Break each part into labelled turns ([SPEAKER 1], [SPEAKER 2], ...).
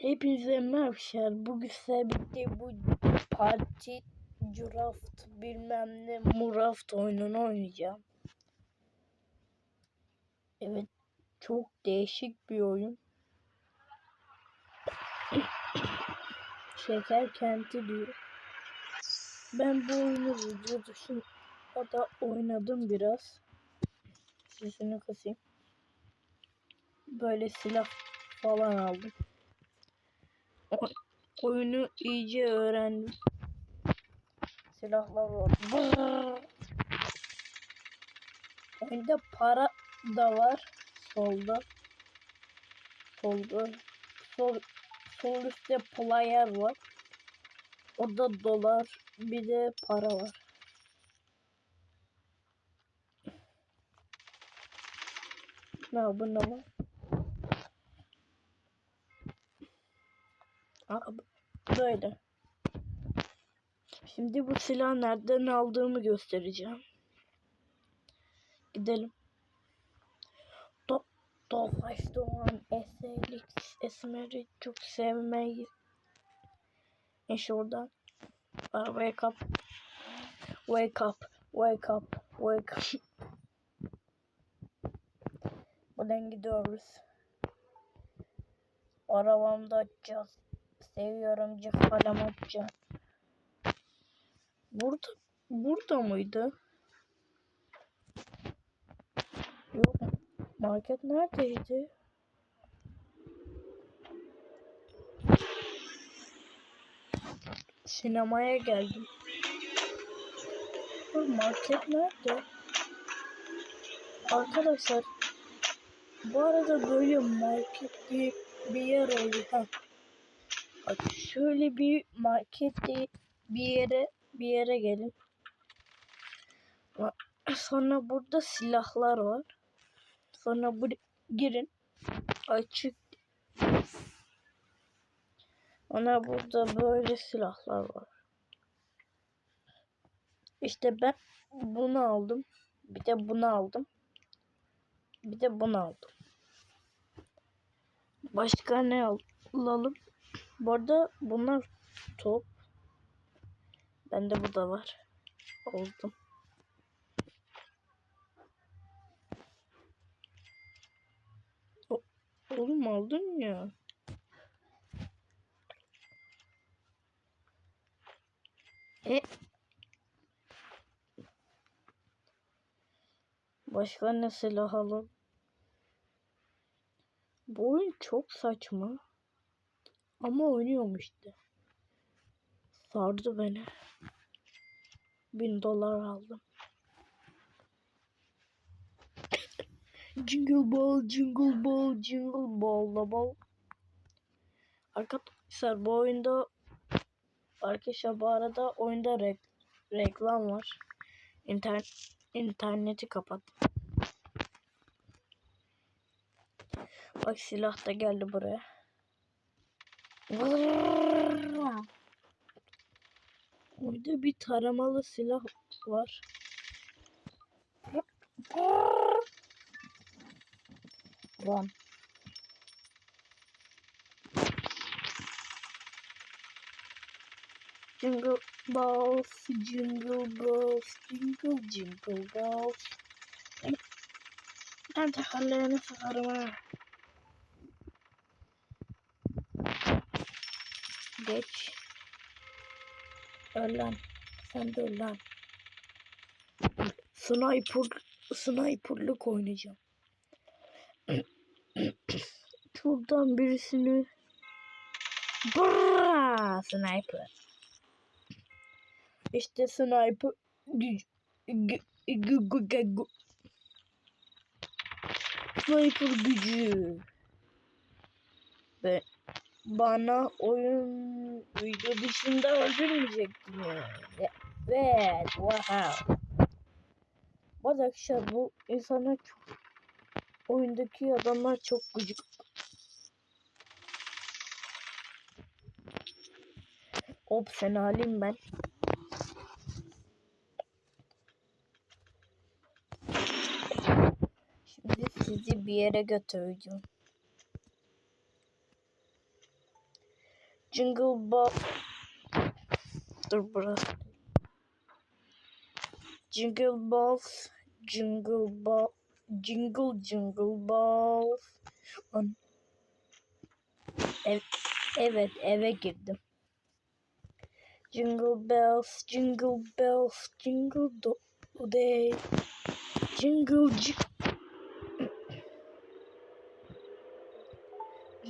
[SPEAKER 1] Hepinize merhabalar. Bugün size birlikte bu parti draft bilmem ne muraft oyununu oynayacağım. Evet çok değişik bir oyun. Şeker kenti diyor. Ben bu oyunu video dışında da oynadım biraz. Sesini kısayım. Böyle silah falan aldım. O- oyunu iyice öğrendim. Silahlar var. Oyunda para da var. Solda. Solda. Sol, sol üstte player var. Orada dolar. Bir de para var. Ne bu ne var? Aa, böyle. Şimdi bu silahı nereden aldığımı göstereceğim. Gidelim. Do Tofaş Doğan Eselik Esmer'i çok sevmeyi. E şuradan. Wake up. Wake up. Wake up. Wake up. Buradan gidiyoruz. Arabamda açacağız. Seviyorum yapacağım. Burada burada mıydı? Yok. Market neredeydi? Sinemaya geldim. Bu market nerede? Arkadaşlar bu arada böyle market diye bir yer oldu. Ha. Şöyle bir market diye bir yere bir yere gelin. Bak, Sonra burada silahlar var. Sonra bu girin. Açık. Ona burada böyle silahlar var. İşte ben bunu aldım. Bir de bunu aldım. Bir de bunu aldım. Başka ne al- alalım? Bu arada bunlar top. Bende bu da var. Oldum. O- Oğlum aldın ya. E Başka ne silah alalım? Bu oyun çok saçma. Ama oynuyorum işte. Sardı beni. Bin dolar aldım. Jingle ball, jingle ball, jingle ball, la ball. Arkadaşlar bu oyunda arkadaşlar bu arada oyunda rek, reklam var. İnternet interneti kapat. Bak silah da geldi buraya. Orada bir taramalı silah var. Run. Jingle balls, jingle balls, jingle jingle balls. Ben tekerleğini sıkarım ha. Geç. Öl lan. Sen de öl lan. Sniper, sniperlık oynayacağım. Şuradan birisini Brrrr, sniper. İşte sniper sniper gücü. Ve bana oyun video dışında öldürmeyecektin yani. Evet, wow. Bu arkadaşlar bu insanlar çok oyundaki adamlar çok gıcık. Hop sen alayım ben. Şimdi sizi bir yere götüreceğim. Jingle ball. Dur burası. Jingle balls. Jingle ball. Jingle jingle balls. Lan. Ev, evet eve girdim. Jingle bells, jingle bells, jingle do day. Jingle jing.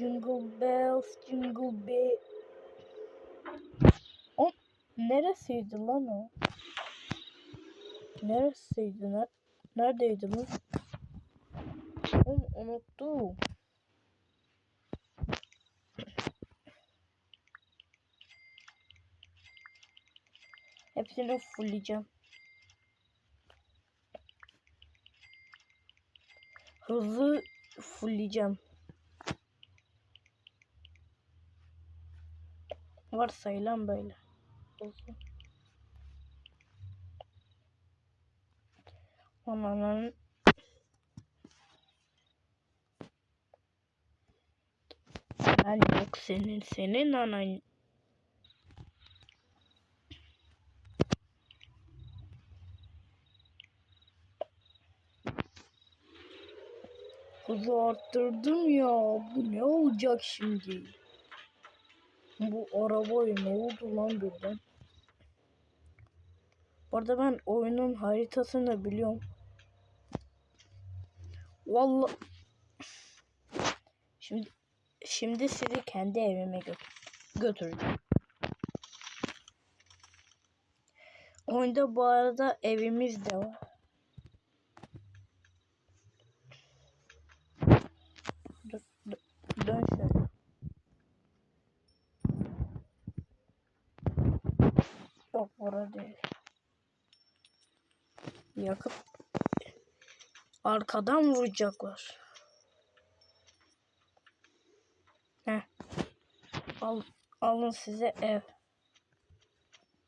[SPEAKER 1] Jingle bells, jingle bell. O neresiydi lan o? Neresiydi? Ne, neredeydi bu? Oğlum unuttum. Hepsini fullleyeceğim. Hızlı fullleyeceğim. Varsayılan böyle. Olsun. Ananın Ben yok senin senin anan. Hızı arttırdım ya. Bu ne olacak şimdi? Bu arabaya ne oldu lan birden? Bu arada ben oyunun haritasını biliyorum. Vallahi şimdi şimdi sizi kendi evime gö götüreceğim. Oyunda bu arada evimiz de var. Dur, dur, dön şöyle. Yok burada değil. Yakıp arkadan vuracaklar. Heh. Al, alın size ev.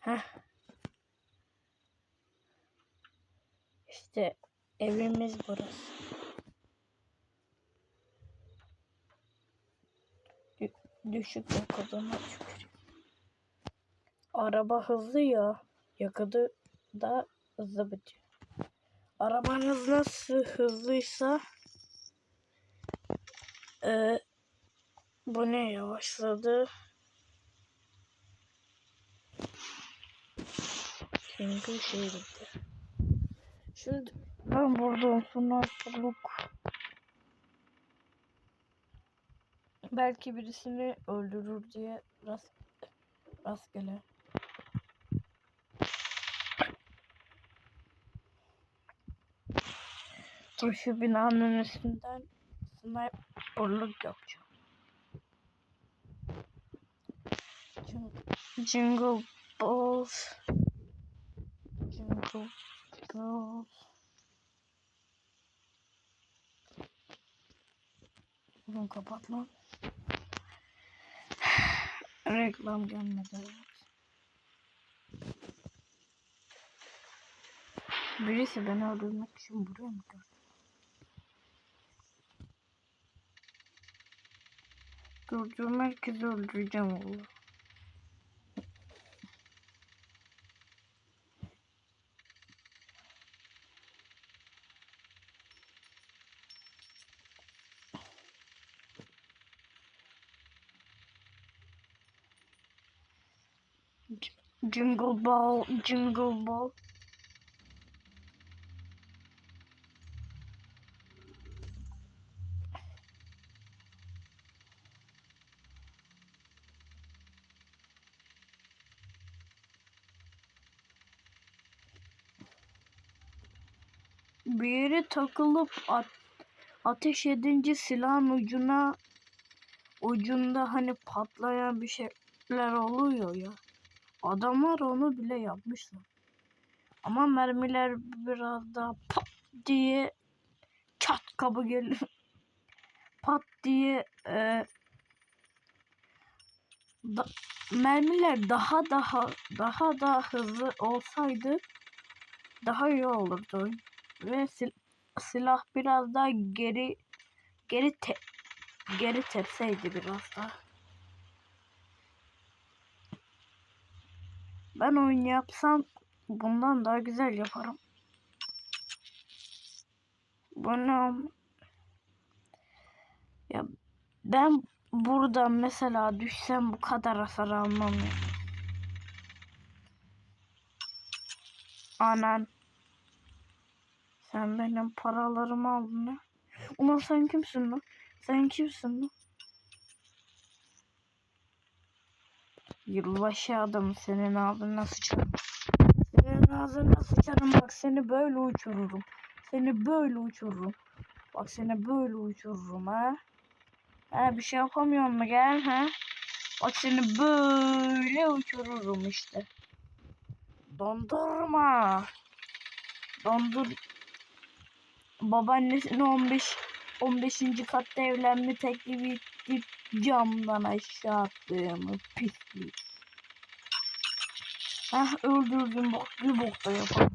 [SPEAKER 1] Heh. İşte evimiz burası. Dü- düşük yakıtına tükürüyor. Araba hızlı ya. Yakıtı da hızlı bitiyor. Arabanız nasıl hızlıysa e, bu ne yavaşladı. Çünkü şey bitti. Şimdi ben buradan sonra çabuk belki birisini öldürür diye rast, rastgele. Dur şu binanın üstünden sniperlık yapacağım. Jing- Jingle balls. Jingle balls. Bunu kapat. Reklam gelmedi. Birisi beni öldürmek için buraya mı geldi? Gördüğüm herkesi öldüreceğim oğlum. Jingle ball, jingle ball. Bir yere takılıp at, ateş edince silahın ucuna ucunda hani patlayan bir şeyler oluyor ya. Adamlar onu bile yapmışlar. Ama mermiler biraz daha pat diye çat kapı geliyor. Pat diye e, da, mermiler daha daha daha daha hızlı olsaydı daha iyi olurdu oyun. Ve sil- silah biraz daha geri geri te, geri tepseydi biraz daha. Ben oyun yapsam bundan daha güzel yaparım. Bu ne? am- Ya ben buradan mesela düşsem bu kadar hasar almam ya. Anan. Sen benim paralarımı aldın ha. Ulan sen kimsin lan? Sen kimsin lan? Yılbaşı adamı senin ağzına sıçarım. Senin ağzına sıçarım bak seni böyle uçururum. Seni böyle uçururum. Bak seni böyle uçururum ha. Ha bir şey yapamıyor mu gel ha? Bak seni böyle uçururum işte. Dondurma. Dondur. Babaannesini 15 15. katta evlenme teklifi edip camdan aşağı attığımı pislik. Hah öldürdüm bak bir bok da yapamam.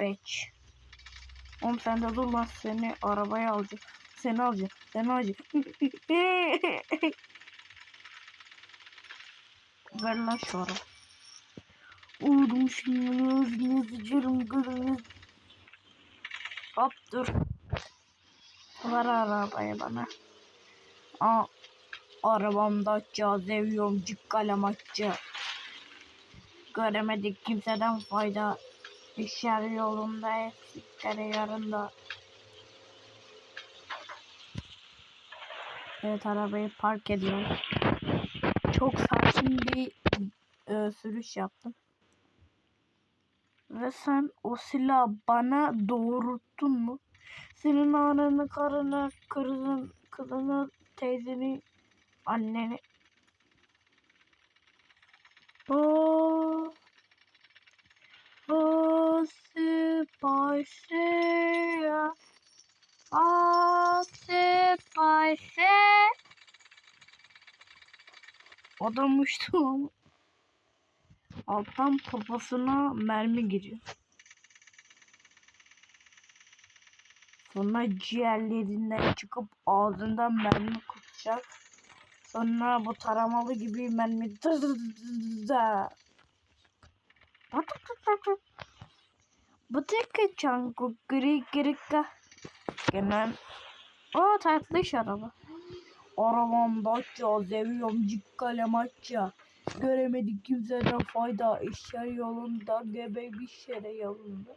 [SPEAKER 1] Beç. Oğlum sen de dur lan seni arabaya alacak. Seni alacak. Seni alacak. Ver lan şu araba. Oğlum şimdi sıçarım kızını. Hop dur. Ver arabayı bana. Aa, arabamda cazeviyorum kalem açacak. Göremedik kimseden fayda. İşler yolunda eksikleri yarında. Evet arabayı park ediyorum. Çok sakin bir e, sürüş yaptım. Ve sen o silahı bana doğrulttun mu? Senin ananı, karını, kızın, kızını, teyzeni, anneni. O o spicy. O spicy. Adam uçtu ama. Alttan poposuna mermi giriyor. Sonra ciğerlerinden çıkıp ağzından mermi kusacak. Sonra bu taramalı gibi mermi. Bu tek çanku gri grika. Gene o tatlı iş araba. Arabamda seviyorum cikkale maçya. Göremedik kimseden fayda. İşler yolunda gebe bir şere yolunda.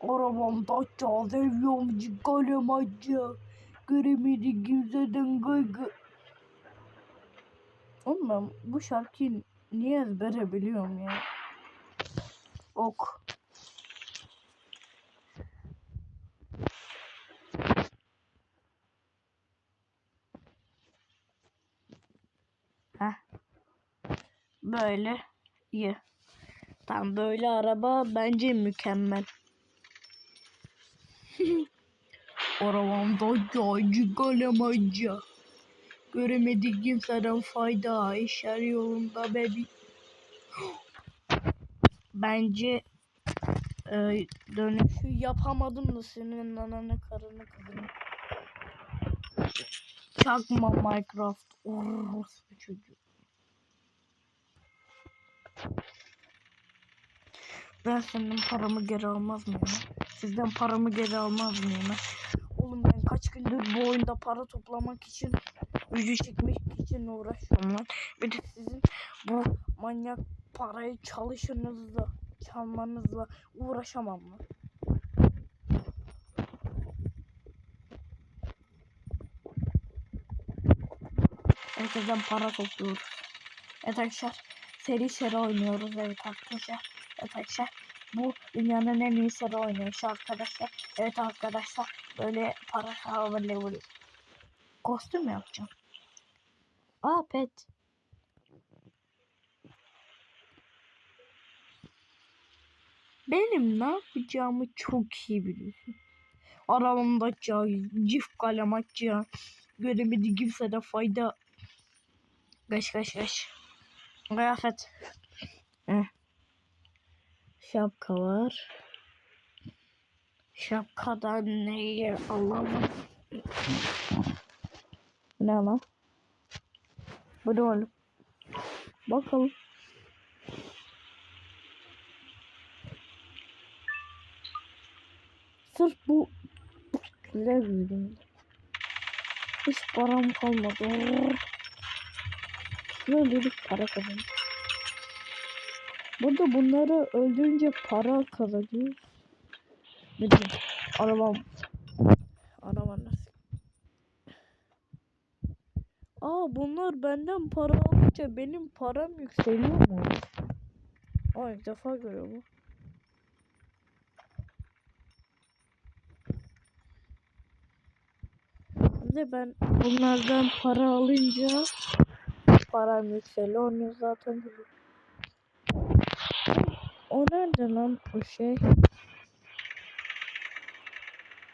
[SPEAKER 1] Arabamda seviyorum cikkale maçya. Göremedik kimseden gıygı. Oğlum ben bu şarkıyı niye ezbere biliyorum ya? Ok. Heh. Böyle iyi. Tam böyle araba bence mükemmel. Arabamda cacı galemacı. Göremedik kimseden fayda. İşler yolunda bebi. Bence e, dönüşü yapamadım da senin ananı karını kızını. Çakma Minecraft. Orospu çocuğu. Ben senin paramı geri almaz mıyım? Sizden paramı geri almaz mıyım? Oğlum ben kaç gündür bu oyunda para toplamak için video çekmek için uğraşıyorum lan. Bir de sizin bu manyak parayı çalışınızla çalmanızla uğraşamam mı? Herkesten para topluyoruz. Evet arkadaşlar seri seri oynuyoruz evet arkadaşlar. Evet arkadaşlar bu dünyanın en iyi seri oynayışı arkadaşlar. Evet arkadaşlar böyle para sağlayabilir. Kostüm yapacağım. Aa pet. Benim ne yapacağımı çok iyi biliyorsun. Arabamda cif kalem açacağım. Göremedi kimse de fayda. Kaç kaç kaç. Kıyafet. Heh. Şapka var. Şapkadan neyi Allah'ım. Ne lan? Bu ne oğlum? Bakalım. Sırf bu güzel yüzümde. Hiç param kalmadı. Böyle dedik para kazandık. Burada bunları öldürünce para kazanıyoruz. Ne diyeyim? Arabam. Araba nasıl? Aa bunlar benden para alınca benim param yükseliyor mu? Aa ilk defa görüyorum. Bir de ben bunlardan para alınca param yükseliyor. Onu zaten biliyorum. O nerede lan o şey?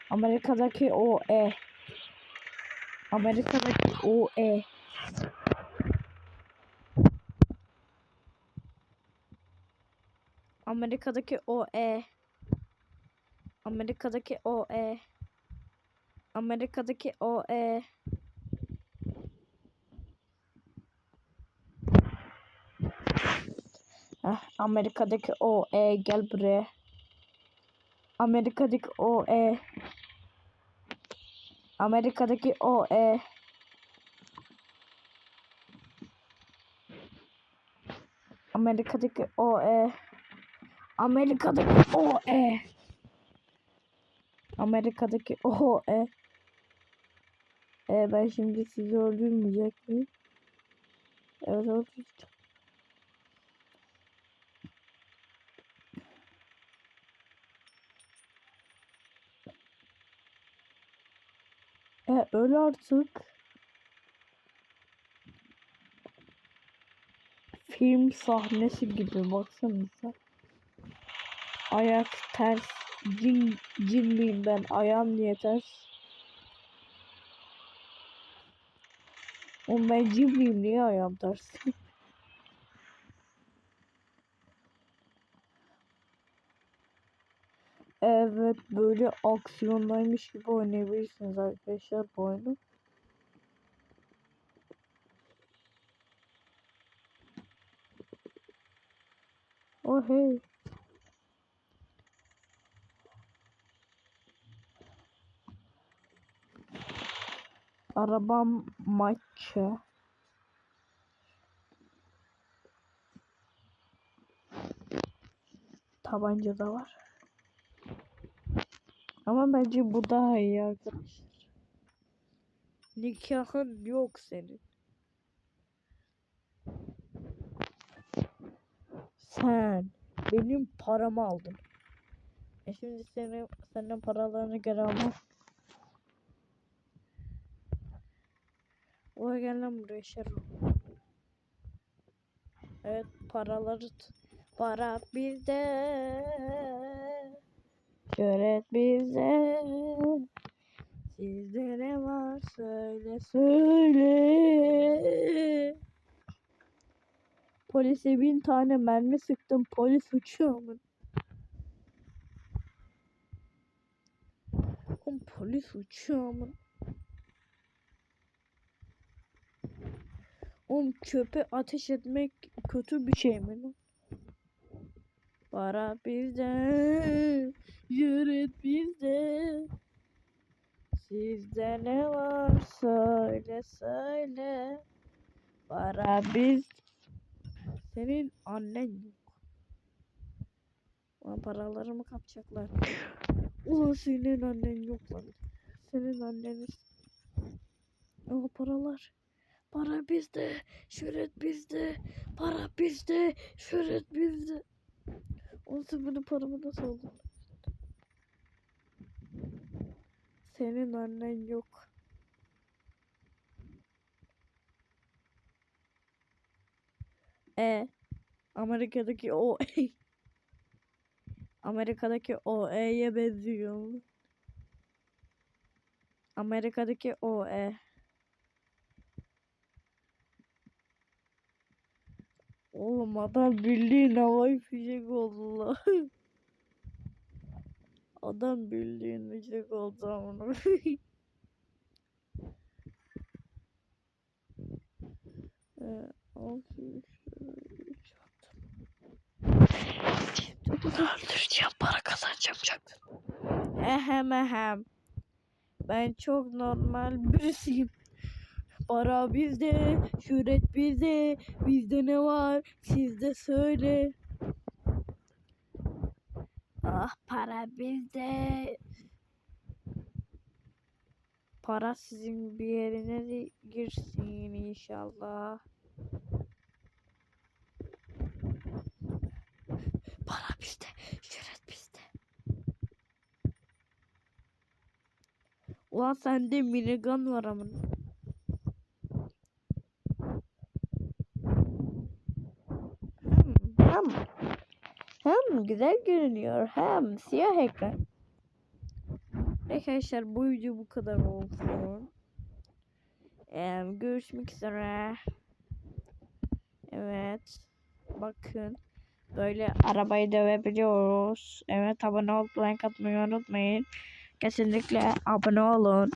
[SPEAKER 1] Amerika'daki o E. Amerika'daki o E. Amerika'daki o E. Amerika'daki o E. Amerika'daki o E. Heh, Amerika'daki o E gel buraya. Amerika'daki o E. Amerika'daki o E. Amerika'daki o E. Amerika'daki o E. Amerika'daki o E. E ben şimdi sizi öldürmeyecek miyim? Evet öldüreceğim. Öl artık. Film sahnesi gibi baksanıza. Ayak ters. Cin, cin ben? Ayağım niye ters? Oğlum ben cin miyim? Niye ayağım ters? Evet böyle aksiyondaymış gibi oynayabilirsiniz arkadaşlar bu oyunu. Oh hey. Arabam maçı. Tabanca da var. Ama bence bu daha iyi arkadaşlar. Nikahın yok senin. Sen benim paramı aldın. E şimdi senin senden paralarını geri almam. Oya gel lan buraya Şerro. Evet paraları para bizde. Şöhret bizde. Sizde ne var söyle söyle. Polise bin tane mermi sıktım polis uçuyor mu? Oğlum polis uçuyor mu? Oğlum çöpe ateş etmek kötü bir şey mi? Para bizde, yürüt bizde. Sizde ne var söyle söyle. Para biz. Senin annen yok. Ulan paralarımı kapacaklar. Ulan senin annen yok lan. Senin anneniz. O paralar. Para bizde, şöhret bizde, para bizde, şöhret bizde. Oğlum sen benim paramı nasıl aldın? Senin annen yok. E Amerika'daki o Amerika'daki o E'ye benziyor. Amerika'daki o E. Oğlum adam bildiğin havai fişek oldu la. Adam bildiğin fişek oldu amına. Ee, altı, üç, üç,
[SPEAKER 2] Öldüreceğim para kazanacağım çaktın.
[SPEAKER 1] Ehem ehem. Ben çok normal birisiyim. Para bizde, şöhret bizde, bizde ne var sizde söyle. Ah para bizde. Para sizin bir yerine girsin inşallah. Para bizde, şöhret bizde. Ulan sende minigun var amına. Hmm, hem, güzel görünüyor hem siyah ekran. Arkadaşlar bu video bu kadar olsun. Ee, görüşmek üzere. Evet. Bakın. Böyle arabayı dövebiliyoruz. Evet abone olup like atmayı unutmayın. Kesinlikle abone olun.